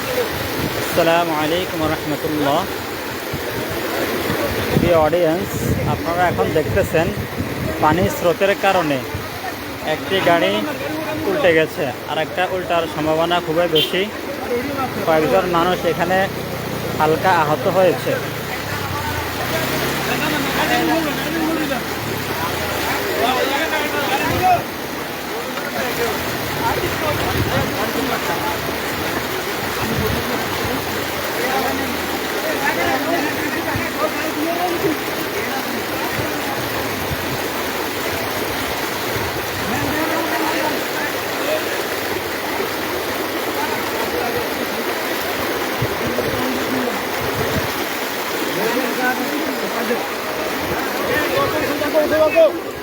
আসসালামু আলাইকুম রহমতুল্লাহ। প্রিয় অডিয়েন্স আপনারা এখন দেখতেছেন পানির স্রোতের কারণে একটি গাড়ি উল্টে গেছে। আর একটা উল্টার সম্ভাবনা খুবই বেশি। কয়েকজন মানুষ এখানে হালকা আহত হয়েছে। Go, go, go, go, go.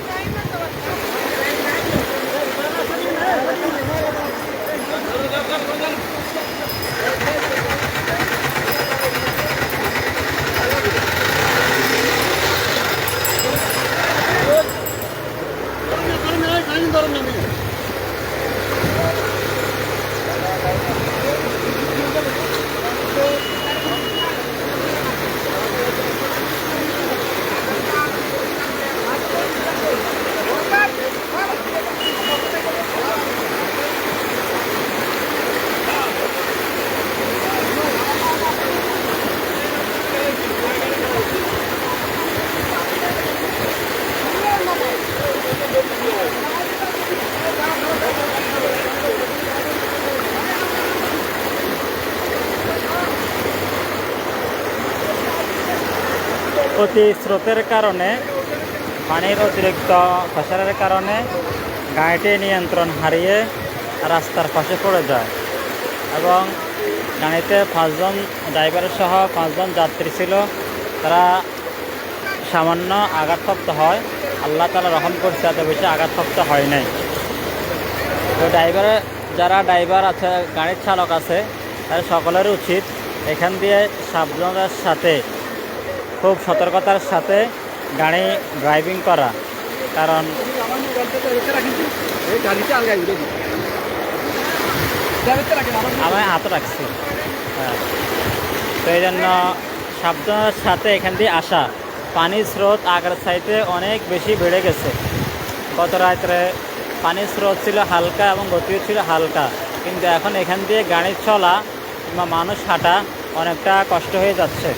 অতি স্রোতের কারণে, পানির অতিরিক্ত ফসলের কারণে গাড়িটি নিয়ন্ত্রণ হারিয়ে রাস্তার পাশে পড়ে যায় এবং গাড়িতে পাঁচজন ড্রাইভার সহ পাঁচজন যাত্রী ছিল, তারা সামান্য আঘাতপ্রাপ্ত হয়। আল্লাহ তালা রহম করছে, এত বেশি আঘাতপ্রাপ্ত হয় নাই। তো ড্রাইভার যারা ড্রাইভার আছে, গাড়ির চালক আছে তাদের সকলের উচিত এখান দিয়ে সাবধানতার সাথে খুব সতর্কতার সাথে গাড়ি ড্রাইভিং করা। কারণ আমি হাত রাখছি। হ্যাঁ। তো এই জন্য সাবধানের সাথে এখান দিয়ে আসা। পানির স্রোত আগের সাইতে অনেক বেশি বেড়ে গেছে। গত রাত্রে পানির স্রোত ছিল হালকা এবং গতিও ছিল হালকা। কিন্তু এখন এখান দিয়ে গাড়ি চলা কিংবা মানুষ হাঁটা অনেকটা কষ্ট হয়ে যাচ্ছে।